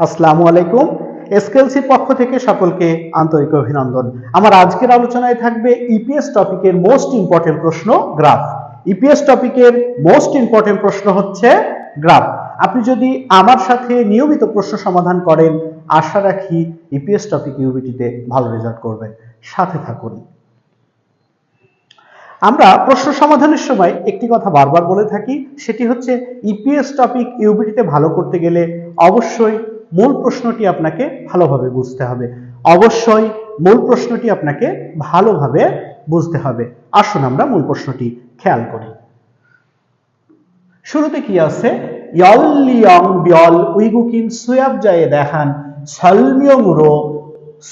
আসসালামু আলাইকুম। এসকেলসির পক্ষ থেকে সকলকে আন্তরিক অভিনন্দন। আমার আজকের আলোচনায় থাকবে ইপিএস টপিকের মোস্ট ইম্পর্টেন্ট প্রশ্ন গ্রাফ ইপিএস টপিকের মোস্ট ইম্পর্টেন্ট প্রশ্ন হচ্ছে গ্রাফ আপনি যদি আমার সাথে নিয়মিত প্রশ্ন সমাধান করেন, আশা রাখি ইপিএস টপিক ইউবিটিতে ভালো রেজাল্ট করবেন। সাথে থাকুন। আমরা প্রশ্ন সমাধানের সময় একটি কথা বারবার বলে থাকি, সেটি হচ্ছে ইপিএস টপিক ইউবিটিতে ভালো করতে গেলে অবশ্যই মূল প্রশ্নটি আপনাকে ভালোভাবে বুঝতে হবে। অবশ্যই মূল প্রশ্নটি আপনাকে ভালোভাবে বুঝতে হবে। আসুন আমরা মূল প্রশ্নটি খেয়াল করি। শুরুতে কি আছে? ইয়লিয়ং বিয়ল উইগুকিন সুয়াব যায় দেখান সলমিয়ংরো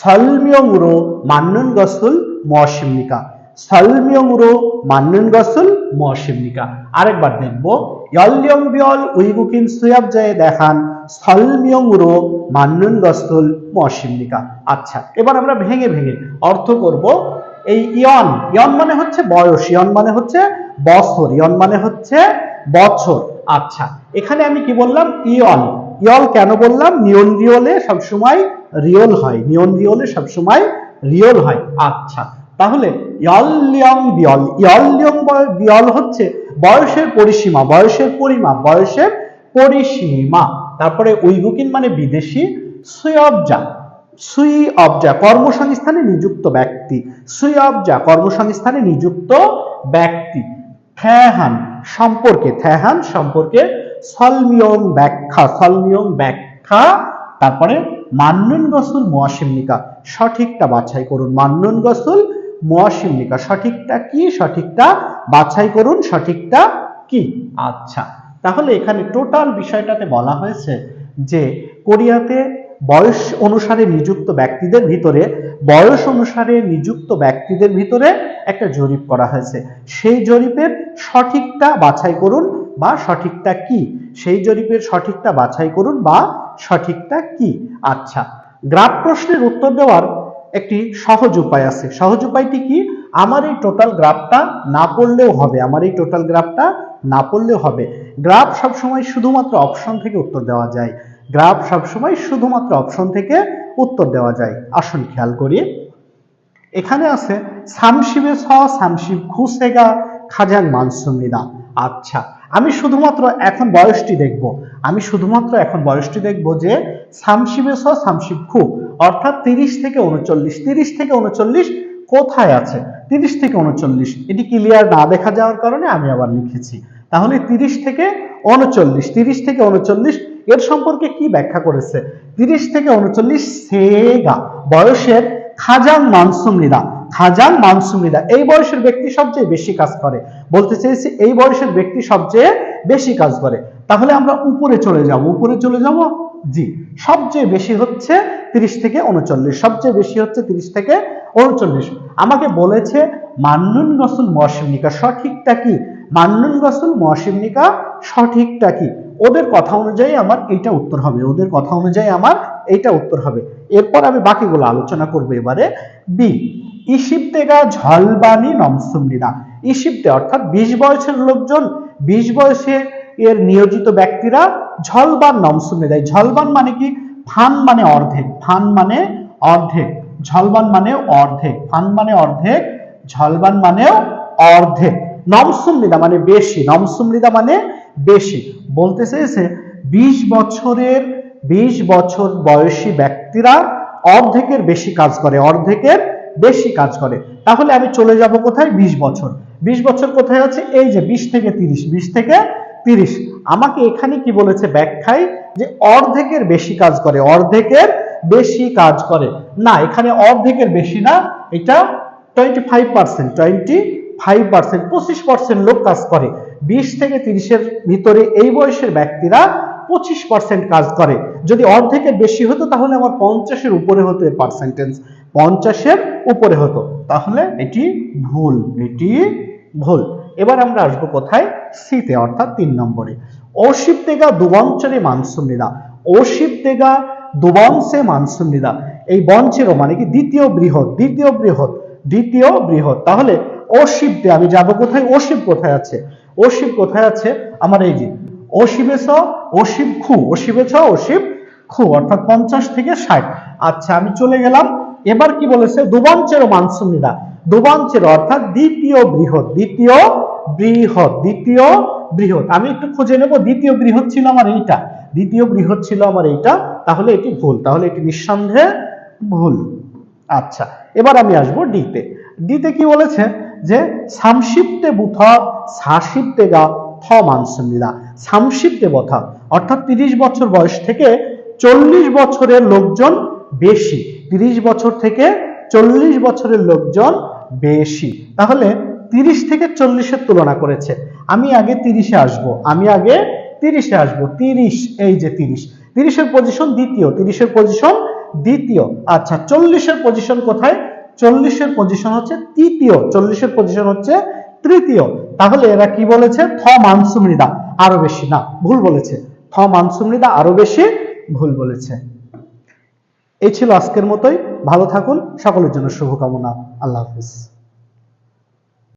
সলমিয়ংরো মান্নুন গসুল মশিমনিকা সলমিয়ংরো মান্নুন গসুল মশিমনিকা আরেকবার দেখব ইয়লিয়ং বিয়ল উইগুকিন সুয়াব যায় দেখান সলমিয়ংরো মান্নুন গসুল মশিমনিকা আচ্ছা এবার আমরা ভেঙে ভেঙে অর্থ করব এই ইয়ন ইয়ন মানে হচ্ছে বয়স ইয়ন মানে হচ্ছে বছর ইয়ন মানে হচ্ছে বছর আচ্ছা এখানে আমি কি বললাম ইয়ল ইয়ল কেন বললাম নিয়ন রিয়লে সবসময় রিয়ল হয় নিয়ন রিয়লে সবসময় রিয়ল হয় আচ্ছা তাহলে বিয়ল হচ্ছে বয়সের পরিসীমা, বয়সের পরিমাপ বয়সের পরিসীমা। তারপরে উইগুকিন মানে বিদেশি সুয়বজা সুই অবজা কর্মসংস্থানে নিযুক্ত ব্যক্তি, সুই অবজা কর্মসংস্থানে নিযুক্ত ব্যক্তি। থ্যাহান সম্পর্কে থ্যাহান সম্পর্কে সলমিয়ং ব্যাখ্যা সলমিয়ং ব্যাখ্যা। তারপরে মান্নুন গসুল মোয়াসিমনিকা সঠিকটা বাছাই করুন। মান্নুন গসুল মোয়াসিমনিকা সঠিকটা কি? সঠিকটা বাছাই করুন। সঠিকটা কি? আচ্ছা। তাহলে এখানে টোটাল বিষয়টাতে বলা হয়েছে যে কোরিয়াতে বয়স অনুসারে নিযুক্ত ব্যক্তিদের ভিতরে বয়স অনুসারে নিযুক্ত ব্যক্তিদের ভিতরে একটা জরিপ করা হয়েছে। সেই জরিপের সঠিকটা বাছাই করুন বা সঠিকটা কি? সেই জরিপের সঠিকটা বাছাই করুন বা সঠিকটা কি? আচ্ছা। গ্রাফ প্রশ্নের উত্তর দেওয়ার একটি সহজ উপায় আছে। সহজ উপায়টি কি? আমার এই টোটাল গ্রাফটা না পড়লেও হবে। আমার এই টোটাল গ্রাফটা না পড়লেও হবে। গ্রাফ সবসময় শুধুমাত্র অপশন থেকে উত্তর দেওয়া যায়। গ্রাফ সবসময় শুধুমাত্র অপশন থেকে উত্তর দেওয়া যায়। আসুন খেয়াল করি। এখানে আছে, সামশিবে ছ সামশিব খুসেগা খাজাং মানসুমিদা আচ্ছা আমি শুধুমাত্র এখন বয়সটি দেখব। আমি শুধুমাত্র এখন বয়সটি দেখব যে, সামশিবে ছ সামশিব খু। অর্থাৎ তিরিশ থেকে উনচল্লিশ, তিরিশ থেকে উনচল্লিশ কোথায় আছে? তিরিশ থেকে উনচল্লিশ, এটি ক্লিয়ার না দেখা যাওয়ার কারণে আমি আবার লিখেছি। তাহলে তিরিশ থেকে উনচল্লিশ, তিরিশ থেকে উনচল্লিশ এর সম্পর্কে কি ব্যাখ্যা করেছে? তিরিশ থেকে উনচল্লিশ সেগা, বয়সের খাজাং মানসুমৃদা খাজাং মানসুমৃদা এই বয়সের ব্যক্তি সবচেয়ে বেশি কাজ করে। বলতে চেয়েছি, এই বয়সের ব্যক্তি সবচেয়ে বেশি কাজ করে। তাহলে আমরা উপরে চলে যাব। উপরে চলে যাব? জি। সবচেয়ে বেশি হচ্ছে তিরিশ থেকে উনচল্লিশ। সবচেয়ে বেশি হচ্ছে তিরিশ থেকে উনচল্লিশ। আমাকে বলেছে, মান্নুন গসুল মহাসিমনিকা সঠিকটা কি? মান্নুন গসুল মহাসিমনিকা সঠিকটা কি? ওদের কথা অনুযায়ী আমার এইটা উত্তর হবে। ওদের কথা অনুযায়ী আমার এইটা উত্তর হবে। এরপর আমি বাকিগুলো আলোচনা করব এবারে। বি ইসিপ্তেগা ঝলবানি নমসুমনিদা ইসিপ্তে অর্থাৎ বিশ বয়সের লোকজন, বিশ বয়সে এর নিয়োজিত ব্যক্তিরা ঝলবান নমসুমনিদায় ঝলবান মানে কি? ফান মানে অর্ধেক, ফান মানে অর্ধেক, ঝলবান মানে অর্ধেক, ফান মানে অর্ধেক, ঝলবান মানেও অর্ধেক। নমসুমৃদা মানে বেশি নমসুমৃদা মানে বেশি। বলতে চেয়েছে বিশ বছরের, বিশ বছর বয়সী ব্যক্তিরা অর্ধেকের বেশি কাজ করে, অর্ধেকের বেশি কাজ করে। তাহলে আমি চলে যাব কোথায়? বিশ বছর। বিশ বছর কোথায় আছে? এই যে বিশ থেকে তিরিশ, বিশ থেকে তিরিশ। আমাকে এখানে কি বলেছে ব্যাখ্যায়? যে অর্ধেকের বেশি কাজ করে, অর্ধেকের বেশি কাজ করে। না, এখানে অর্ধেকের বেশি না, এটা twenty five percent twenty five percent পঁচিশ পার্সেন্ট লোক কাজ করে। বিশ থেকে তিরিশের ভিতরে এই বয়সের ব্যক্তিরা পঁচিশ পার্সেন্ট কাজ করে। যদি অর্ধেকের বেশি হতো, তাহলে আমার পঞ্চাশের উপরে হতো এর পার্সেন্টেজ পঞ্চাশের উপরে হতো। তাহলে এটি ভুল এটি ভুল। এবার আমরা আসব কোথায়? সিতে অর্থাৎ তিন নম্বরে। অশিব তেগা দুবঞ্চরে অশিব তেগা দুবংশে মানসুমৃদা এই বঞ্চেরও মানে কি? দ্বিতীয় বৃহৎ দ্বিতীয় বৃহৎ দ্বিতীয় বৃহৎ। তাহলে অশিবতে আমি যাব কোথায়? অশিব কোথায় আছে? অশিব কোথায় আছে? আমার এই যে অশিবেছ অশিব খু অশিবেছ অশিব খু, অর্থাৎ পঞ্চাশ থেকে ষাট। আচ্ছা আমি চলে গেলাম। এবার কি বলেছে? দুবাঞ্চের মানসুমিদা দুবাঞ্চের অর্থাৎ দ্বিতীয় বৃহৎ দ্বিতীয় বৃহৎ দ্বিতীয় বৃহৎ। আমি একটু খুঁজে নেব, দ্বিতীয় বৃহৎ ছিল আমার এইটা। দ্বিতীয় বৃহৎ ছিল আমার এইটা। তাহলে এটি ভুল, তাহলে এটি নিঃসন্দেহে ভুল। আচ্ছা এবার আমি আসব ডিতে ডিতে কি বলেছে? যে সামশিপ্তে বুথ সাশিপ্তে গা থ সামশিপ্তে বথা অর্থাৎ তিরিশ বছর বয়স থেকে চল্লিশ বছরের লোকজন বেশি। তিরিশ বছর থেকে চল্লিশ বছরের লোকজন বেশি। তাহলে তিরিশ থেকে চল্লিশের তুলনা করেছে। আমি আগে তিরিশে আসব, আমি আগে তিরিশে আসব। তিরিশ, এই যে তিরিশ। তিরিশের পজিশন দ্বিতীয়, তিরিশের পজিশন দ্বিতীয়। আচ্ছা চল্লিশের পজিশন কোথায়? চল্লিশের পজিশন হচ্ছে তৃতীয়। চল্লিশের পজিশন হচ্ছে তৃতীয়, তাহলে এরা কি বলেছে? থ মানসুমৃদা, আরও বেশি। না, ভুল বলেছে। থ মানসুমৃদা, আরও বেশি ভুল বলেছে। এই ছিল আজকের মতোই। ভালো থাকুন। সকলের জন্য শুভকামনা। আল্লাহ হাফিজ।